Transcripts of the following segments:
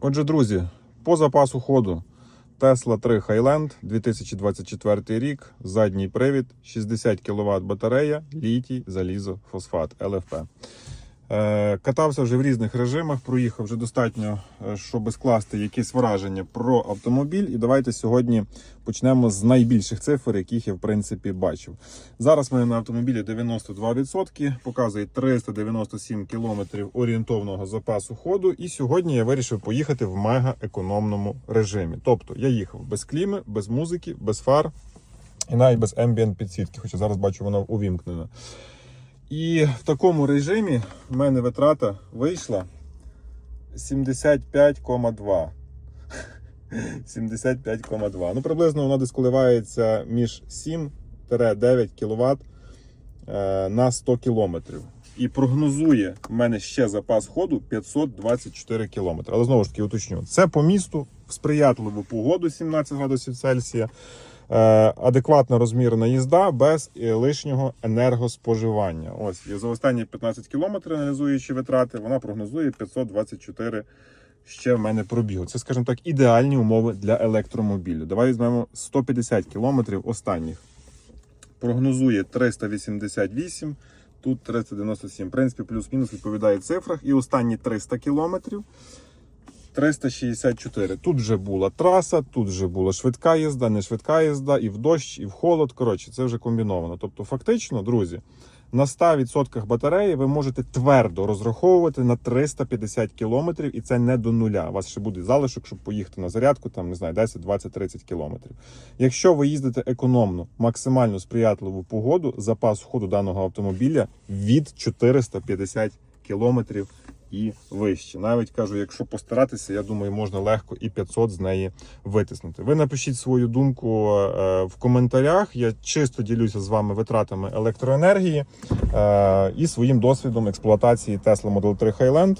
Отже, друзі, по запасу ходу Tesla 3 Highland 2024 рік, задній привід, 60 кВт батарея, літій, залізо, фосфат, ЛФП. Е, Катався вже в різних режимах, проїхав вже достатньо, е, щоб скласти якісь враження про автомобіль. І давайте сьогодні почнемо з найбільших цифр, яких я в принципі бачив. Зараз в мене на автомобілі 92%, показує 397 км орієнтовного запасу ходу. І сьогодні я вирішив поїхати в мега економному режимі. Тобто я їхав без кліми, без музики, без фар і навіть без ambient підсвітки, хоча зараз бачу, вона увімкнена. І в такому режимі в мене витрата вийшла 75,2. 75,2. Ну, приблизно вона десь коливається між 7-9 кВт е, на 100 км. І прогнозує в мене ще запас ходу 524 км. Але знову ж таки уточню, це по місту в сприятливу погоду 17 градусів Цельсія. Е, адекватна розмірна їзда без е, лишнього енергоспоживання. Ось за останні 15 кілометрів, аналізуючи витрати, вона прогнозує 524 ще в мене пробігу. Це, скажімо так, ідеальні умови для електромобілю. Давай візьмемо 150 кілометрів останніх. Прогнозує 388, тут 397. В принципі, плюс-мінус відповідає цифрах. І останні 300 кілометрів 364. Тут вже була траса, тут вже була швидка їзда, не швидка їзда, і в дощ, і в холод. Коротше, це вже комбіновано. Тобто, фактично, друзі, на 100% батареї ви можете твердо розраховувати на 350 кілометрів, і це не до нуля. У вас ще буде залишок, щоб поїхати на зарядку, там не знаю, 10, 20, 30 кілометрів. Якщо ви їздите економно, максимально сприятливу погоду, запас ходу даного автомобіля від 450 кілометрів і вище. Навіть кажу, якщо постаратися, я думаю, можна легко і 500 з неї витиснути. Ви напишіть свою думку е, в коментарях. Я чисто ділюся з вами витратами електроенергії е, і своїм досвідом експлуатації Tesla Model 3 Highland.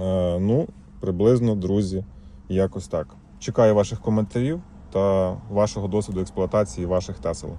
Е, ну, приблизно, друзі, якось так. Чекаю ваших коментарів та вашого досвіду експлуатації ваших Tesla.